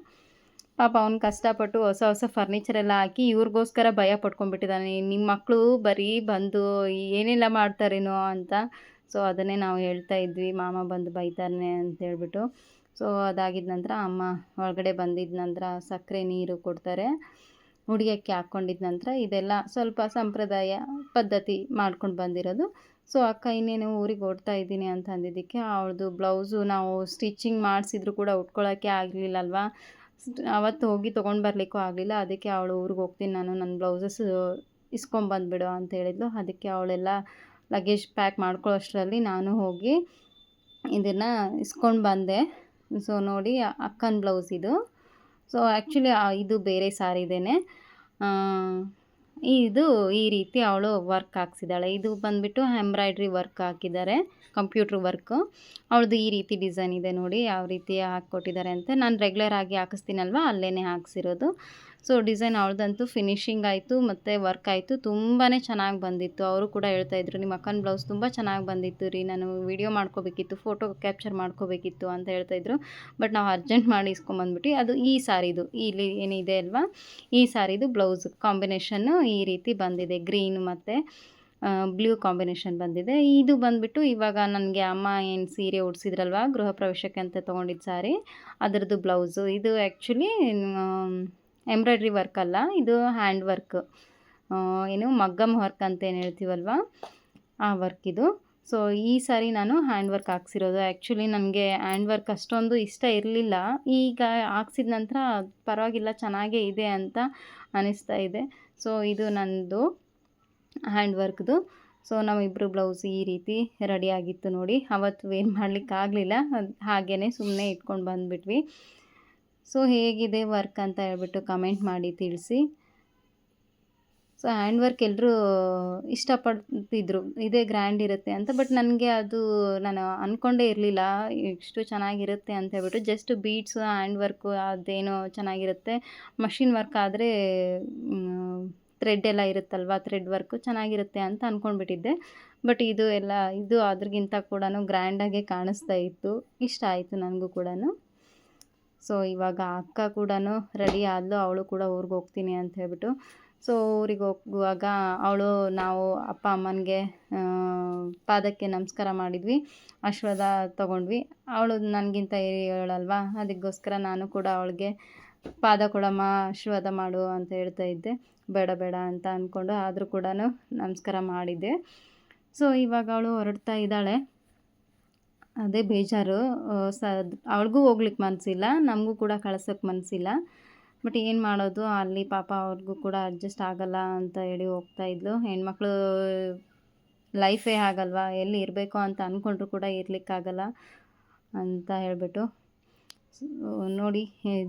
ಪಾಪ ಅವ್ನು ಕಷ್ಟಪಟ್ಟು ಹೊಸ ಹೊಸ ಫರ್ನಿಚರ್ ಎಲ್ಲ ಹಾಕಿ ಇವ್ರಿಗೋಸ್ಕರ ಭಯ ಪಡ್ಕೊಂಡ್ಬಿಟ್ಟಿದ್ದಾನೆ ನಿಮ್ಮ ಮಕ್ಕಳು ಬರೀ ಬಂದು ಏನೆಲ್ಲ ಮಾಡ್ತಾರೇನೋ ಅಂತ ಸೊ ಅದನ್ನೇ ನಾವು ಹೇಳ್ತಾ ಇದ್ವಿ, ಮಾಮ ಬಂದು ಬೈತಾನೆ ಅಂತ ಹೇಳ್ಬಿಟ್ಟು. ಸೊ ಅದಾಗಿದ ನಂತರ ಅಮ್ಮ ಒಳಗಡೆ ಬಂದಿದ್ದ ನಂತರ ಸಕ್ಕರೆ ನೀರು ಕೊಡ್ತಾರೆ ಹುಡುಗಕ್ಕೆ ಹಾಕ್ಕೊಂಡಿದ್ದ ನಂತರ ಇದೆಲ್ಲ ಸ್ವಲ್ಪ ಸಂಪ್ರದಾಯ ಪದ್ಧತಿ ಮಾಡ್ಕೊಂಡು ಬಂದಿರೋದು. ಸೊ ಅಕ್ಕ ಇನ್ನೇನು ಊರಿಗೆ ಓಡ್ತಾ ಇದ್ದೀನಿ ಅಂತ ಅಂದಿದ್ದಕ್ಕೆ ಅವಳದು ಬ್ಲೌಸು ನಾವು ಸ್ಟಿಚಿಂಗ್ ಮಾಡಿಸಿದ್ರು ಕೂಡ ಉಟ್ಕೊಳ್ಳೋಕ್ಕೆ ಆಗಲಿಲ್ಲ ಅಲ್ವಾ ಅವತ್ತು ಹೋಗಿ ತೊಗೊಂಡು ಬರಲಿಕ್ಕೂ ಆಗಲಿಲ್ಲ, ಅದಕ್ಕೆ ಅವಳು ಊರಿಗೆ ಹೋಗ್ತೀನಿ ನಾನು ನನ್ನ ಬ್ಲೌಸಸ್ ಇಸ್ಕೊಂಬಂದ್ಬಿಡು ಅಂತ ಹೇಳಿದ್ಲು. ಅದಕ್ಕೆ ಅವಳೆಲ್ಲ ಲಗೇಜ್ ಪ್ಯಾಕ್ ಮಾಡ್ಕೊಳ್ಳೋಷ್ಟರಲ್ಲಿ ನಾನು ಹೋಗಿ ಇದನ್ನು ಇಸ್ಕೊಂಡು ಬಂದೆ. ಸೊ ನೋಡಿ, ಅಕ್ಕನ ಬ್ಲೌಸ್ ಇದು. ಸೊ ಆ್ಯಕ್ಚುಲಿ ಇದು ಬೇರೆ ಸಾರಿದೇನೆ ಇದು ಈ ರೀತಿ ಅವಳು ವರ್ಕ್ ಹಾಕ್ಸಿದ್ದಾಳೆ. ಇದು ಬಂದ್ಬಿಟ್ಟು ಎಂಬ್ರಾಯ್ಡ್ರಿ ವರ್ಕ್ ಹಾಕಿದ್ದಾರೆ ಕಂಪ್ಯೂಟ್ರ್ ವರ್ಕು ಅವಳದು ಈ ರೀತಿ ಡಿಸೈನ್ ಇದೆ ನೋಡಿ, ಯಾವ ರೀತಿ ಹಾಕ್ಕೊಟ್ಟಿದ್ದಾರೆ ಅಂತ. ನಾನು ರೆಗ್ಯುಲರ್ ಆಗಿ ಹಾಕಿಸ್ತೀನಲ್ವ? ಅಲ್ಲೇ ಹಾಕ್ಸಿರೋದು. ಸೊ ಡಿಸೈನ್ ಅವ್ರದ್ದಂತೂ ಫಿನಿಶಿಂಗ್ ಆಯಿತು ಮತ್ತು ವರ್ಕ್ ಆಯಿತು. ತುಂಬಾ ಚೆನ್ನಾಗಿ ಬಂದಿತ್ತು. ಅವರು ಕೂಡ ಹೇಳ್ತಾ ಇದ್ರು, ನಿಮ್ಮ ಅಕ್ಕನ ಬ್ಲೌಸ್ ತುಂಬ ಚೆನ್ನಾಗಿ ಬಂದಿತ್ತು ರೀ. ನಾನು ವಿಡಿಯೋ ಮಾಡ್ಕೋಬೇಕಿತ್ತು, ಫೋಟೋ ಕ್ಯಾಪ್ಚರ್ ಮಾಡ್ಕೋಬೇಕಿತ್ತು ಅಂತ ಹೇಳ್ತಾ ಇದ್ರು. ಬಟ್ ನಾವು ಅರ್ಜೆಂಟ್ ಮಾಡಿ ಇಸ್ಕೊಂಬಂದ್ಬಿಟ್ಟು ಅದು ಈ ಸಾರಿದು. ಇಲ್ಲಿ ಏನಿದೆ ಅಲ್ವಾ? ಈ ಸಾರಿದು ಬ್ಲೌಸ್ ಕಾಂಬಿನೇಷನ್ನು ಈ ರೀತಿ ಬಂದಿದೆ. ಗ್ರೀನ್ ಮತ್ತು ಬ್ಲೂ ಕಾಂಬಿನೇಷನ್ ಬಂದಿದೆ. ಇದು ಬಂದ್ಬಿಟ್ಟು ಇವಾಗ ನನಗೆ ಅಮ್ಮ ಏನು ಸೀರೆ ಉಡ್ಸಿದ್ರಲ್ವ, ಗೃಹ ಪ್ರವೇಶಕ್ಕೆ ಅಂತ ತೊಗೊಂಡಿದ್ದು ಸಾರಿ. ಅದರದ್ದು ಬ್ಲೌಸು. ಇದು ಆ್ಯಕ್ಚುಲಿ ಎಂಬ್ರಾಯ್ಡ್ರಿ ವರ್ಕ್ ಅಲ್ಲ, ಇದು ಹ್ಯಾಂಡ್ ವರ್ಕ್. ಏನು ಮಗ್ಗಮ್ ವರ್ಕ್ ಅಂತ ಏನು ಹೇಳ್ತೀವಲ್ವ? ಆ ವರ್ಕ್ ಇದು. ಸೊ ಈ ಸಾರಿ ನಾನು ಹ್ಯಾಂಡ್ ವರ್ಕ್ ಹಾಕ್ಸಿರೋದು. ಆ್ಯಕ್ಚುಲಿ ನನಗೆ ಹ್ಯಾಂಡ್ ವರ್ಕ್ ಅಷ್ಟೊಂದು ಇಷ್ಟ ಇರಲಿಲ್ಲ. ಈಗ ಹಾಕ್ಸಿದ ನಂತರ ಪರವಾಗಿಲ್ಲ, ಚೆನ್ನಾಗೇ ಇದೆ ಅಂತ ಅನಿಸ್ತಾ ಇದೆ. ಸೊ ಇದು ನನ್ನದು ಹ್ಯಾಂಡ್ ವರ್ಕ್ದು ಸೊ ನಾವಿಬ್ಬರು ಬ್ಲೌಸ್ ಈ ರೀತಿ ರೆಡಿ ಆಗಿತ್ತು ನೋಡಿ. ಅವತ್ತು ಏನು ಮಾಡಲಿಕ್ಕಾಗಲಿಲ್ಲ. ಹಾಗೇ ಸುಮ್ಮನೆ ಇಟ್ಕೊಂಡು ಬಂದುಬಿಟ್ವಿ. ಸೊ ಹೇಗಿದೆ ವರ್ಕ್ ಅಂತ ಹೇಳ್ಬಿಟ್ಟು ಕಮೆಂಟ್ ಮಾಡಿ ತಿಳಿಸಿ. ಸೊ ಹ್ಯಾಂಡ್ ವರ್ಕ್ ಎಲ್ಲರೂ ಇಷ್ಟಪಡ್ತಿದ್ರು. ಇದೇ ಗ್ರ್ಯಾಂಡ್ ಇರುತ್ತೆ ಅಂತ ಬಟ್ ನನಗೆ ಅದು ನಾನು ಅಂದ್ಕೊಂಡೇ ಇರಲಿಲ್ಲ. ಇಷ್ಟು ಚೆನ್ನಾಗಿರುತ್ತೆ ಅಂತ ಹೇಳ್ಬಿಟ್ಟು ಜಸ್ಟ್ ಬೀಡ್ಸು ಹ್ಯಾಂಡ್ ವರ್ಕು ಅದೇನೋ ಚೆನ್ನಾಗಿರುತ್ತೆ. ಮಷಿನ್ ವರ್ಕ್ ಆದರೆ ಥ್ರೆಡ್ ಎಲ್ಲ ಇರುತ್ತಲ್ವ? ಥ್ರೆಡ್ ವರ್ಕು ಚೆನ್ನಾಗಿರುತ್ತೆ ಅಂತ ಅಂದ್ಕೊಂಡ್ಬಿಟ್ಟಿದ್ದೆ ಬಟ್ ಇದು ಎಲ್ಲ, ಇದು ಅದ್ರಗಿಂತ ಕೂಡ ಗ್ರ್ಯಾಂಡಾಗೆ ಕಾಣಿಸ್ತಾ ಇತ್ತು. ಇಷ್ಟ ಆಯಿತು ನನಗೂ ಕೂಡ ಸೊ ಇವಾಗ ಅಕ್ಕ ಕೂಡ ರೆಡಿ ಆದಲು, ಅವಳು ಕೂಡ ಊರಿಗೆ ಹೋಗ್ತೀನಿ ಅಂತ ಹೇಳ್ಬಿಟ್ಟು. ಸೊ ಊರಿಗೆ ಹೋಗುವಾಗ ಅವಳು, ನಾವು ಅಪ್ಪ ಅಮ್ಮನಿಗೆ ಪಾದಕ್ಕೆ ನಮಸ್ಕಾರ ಮಾಡಿದ್ವಿ, ಆಶೀರ್ವಾದ ತೊಗೊಂಡ್ವಿ. ಅವಳು ನನಗಿಂತ ಹೇಳಲ್ವಾ ಅದಕ್ಕೋಸ್ಕರ ನಾನು ಕೂಡ ಅವಳಿಗೆ ಪಾದ ಕೊಡಮ್ಮ, ಆಶೀರ್ವಾದ ಮಾಡು ಅಂತ ಹೇಳ್ತಾ ಇದ್ದೆ. ಬೇಡ ಬೇಡ ಅಂತ ಅಂದ್ಕೊಂಡು ಆದರೂ ಕೂಡ ನಮಸ್ಕಾರ ಮಾಡಿದ್ದೆ. ಸೊ ಇವಾಗ ಅವಳು ಹೊರಡ್ತಾ ಇದ್ದಾಳೆ. ಅದೇ ಬೇಜಾರು. ಸ, ಅವಳಿಗೂ ಹೋಗ್ಲಿಕ್ಕೆ ಮನಸ್ಸಿಲ್ಲ ನಮಗೂ ಕೂಡ ಕಳ್ಸೋಕ್ಕೆ ಮನಸ್ಸಿಲ್ಲ ಬಟ್ ಏನು ಮಾಡೋದು, ಅಲ್ಲಿ ಪಾಪ ಅವ್ರಿಗೂ ಕೂಡ ಅಡ್ಜಸ್ಟ್ ಆಗಲ್ಲ ಅಂತ ಹೇಳಿ ಹೋಗ್ತಾ ಇದ್ಲು. ಹೆಣ್ಮಕ್ಳು ಲೈಫೇ ಆಗಲ್ವಾ? ಎಲ್ಲಿ ಇರಬೇಕು ಅಂತ ಅಂದ್ಕೊಂಡ್ರು ಕೂಡ ಇರಲಿಕ್ಕಾಗಲ್ಲ ಅಂತ ಹೇಳಿಬಿಟ್ಟು. ನೋಡಿ,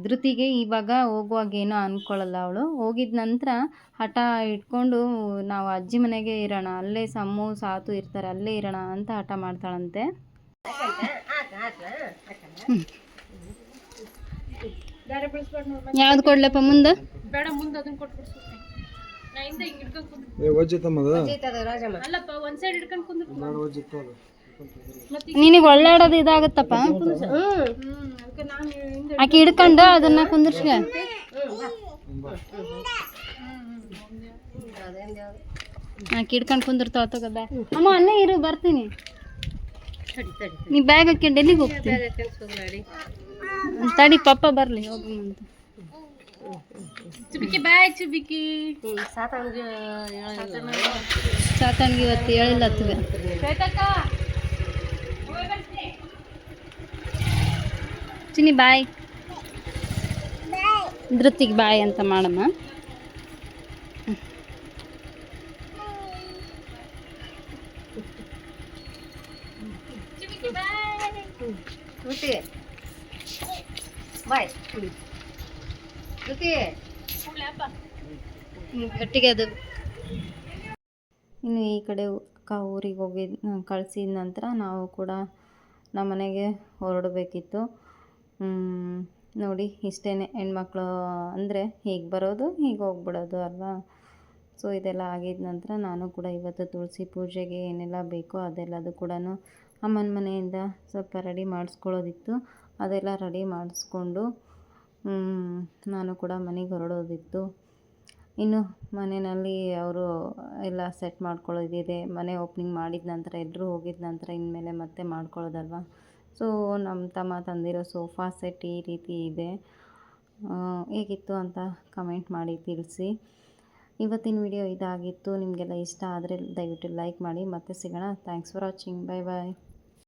ಧೃತಿಗೆ ಇವಾಗ ಹೋಗುವಾಗ ಏನೋ ಅಂದ್ಕೊಳ್ಳಲ್ಲ ಅವಳು. ಹೋಗಿದ ನಂತರ ಹಠ ಇಟ್ಕೊಂಡು, ನಾವು ಅಜ್ಜಿ ಮನೆಗೆ ಇರೋಣ, ಅಲ್ಲೇ ಸಮ್ಮು, ಸಾತು ಇರ್ತಾರೆ, ಅಲ್ಲೇ ಇರೋಣ ಅಂತ ಹಠ ಮಾಡ್ತಾಳಂತೆ. ಯಾವ್ದು ಕೊಡ್ಲಪ್ಪ ಮುಂದೆ? ಬೇಡ ಮುಂದೆ ಅದನ್ನ ಕೊಟ್ಬಿಡ್ಸು ನಾ ಹಿಂದೆ ಹಿಂಗ್ ಹಿಡ್ಕೊಂಡ್ ಕುಂದ್ರು. ಏ ಒಜ್ಜಿತ್ತಮ್ಮದ ಅಲ್ಲಪ್ಪ ಒಂದ್ ಸೈಡ್ ಹಿಡ್ಕೊಂಡ್ ಕುಂದ್ರು. ನಾನು ಒಜ್ಜಿತ್ತದ ನಿನಗೆ ಒಳ್ಳಾಡೋದು ಇದಾಗುತ್ತಪ್ಪ? ಹ್ಮ್. ಅದಕ್ಕೆ ನಾನು ಹಿಂದೆ ಆಕೆ ಹಿಡ್ಕೊಂಡು ಅದನ್ನ ಕುಂದಿರ್ಸ್ಕ ಆಕೆ ಹಿಡ್ಕೊಂಡು ಕುಂದಿರ್ತಾವ ತಗೋ ಬ್ಯಾಗ್ ಅಮ್ಮ ಅಲ್ಲೇ ಇರು ಬರ್ತೀನಿ. ನೀ ಬ್ಯಾಗ್ ಹಾಕೊಂಡು ಎಲ್ಲಿಗೆ ಹೋಗ್ತೀನಿ ತಡಿ ಪಪ್ಪ ಬರಲಿ ಹೋಗಿ ಅಂತ. ಚುಬಿಕಿ ಬಾಯ್ ಚುಬಿಕಿ. ಸಾತಣ್ಗೆ ಇವತ್ತು ಹೇಳಿಲ್ಲ ಹತ್ತಿದೆ ಚಿನ್ನಿ ಬಾಯ್. ಧೃತಿಗೆ ಬಾಯ್ ಅಂತ ಮಾಡಮ್ಮ. ಗಟ್ಟಿಗೆ ಅದು. ಇನ್ನು ಈ ಕಡೆ ಅಕ್ಕ ಊರಿಗೆ ಹೋಗಿ ಕಳಿಸಿದ ನಂತರ ನಾವು ಕೂಡ ನಮ್ಮ ಮನೆಗೆ ಹೊರಡಬೇಕಿತ್ತು. ನೋಡಿ ಇಷ್ಟೇ ಹೆಣ್ಮಕ್ಳು ಅಂದರೆ ಹೀಗೆ ಬರೋದು, ಹೀಗೆ ಹೋಗ್ಬಿಡೋದು ಅಲ್ವಾ? ಸೊ ಇದೆಲ್ಲ ಆಗಿದ ನಂತರ ನಾನು ಕೂಡ ಇವತ್ತು ತುಳಸಿ ಪೂಜೆಗೆ ಏನೆಲ್ಲ ಬೇಕೋ ಅದೆಲ್ಲದು ಕೂಡ ಅಮ್ಮನ ಮನೆಯಿಂದ ಸ್ವಲ್ಪ ರೆಡಿ ಮಾಡಿಸ್ಕೊಳ್ಳೋದಿತ್ತು. ಅದೆಲ್ಲ ರೆಡಿ ಮಾಡಿಸ್ಕೊಂಡು ನಾನು ಕೂಡ ಮನೆಗೆ ಹೊರಡೋದಿತ್ತು. ಇನ್ನು ಮನೆಯಲ್ಲಿ ಅವರು ಎಲ್ಲ ಸೆಟ್ ಮಾಡ್ಕೊಳ್ಳೋದಿದೆ. ಮನೆ ಓಪ್ನಿಂಗ್ ಮಾಡಿದ ನಂತರ ಎಲ್ಲರೂ ಹೋಗಿದ ನಂತರ ಇನ್ಮೇಲೆ ಮತ್ತೆ ಮಾಡ್ಕೊಳ್ಳೋದಲ್ವ? ಸೊ ನಮ್ಮ ತಮ್ಮ ತಂದಿರೋ ಸೋಫಾ ಸೆಟ್ ಈ ರೀತಿ ಇದೆ. ಹೇಗಿತ್ತು ಅಂತ ಕಮೆಂಟ್ ಮಾಡಿ ತಿಳಿಸಿ. ಇವತ್ತಿನ ವಿಡಿಯೋ ಇದಾಗಿತ್ತು. ನಿಮಗೆಲ್ಲ ಇಷ್ಟ ಆದರೆ ದಯವಿಟ್ಟು ಲೈಕ್ ಮಾಡಿ. ಮತ್ತೆ ಸಿಗೋಣ. Thanks for watching bye bye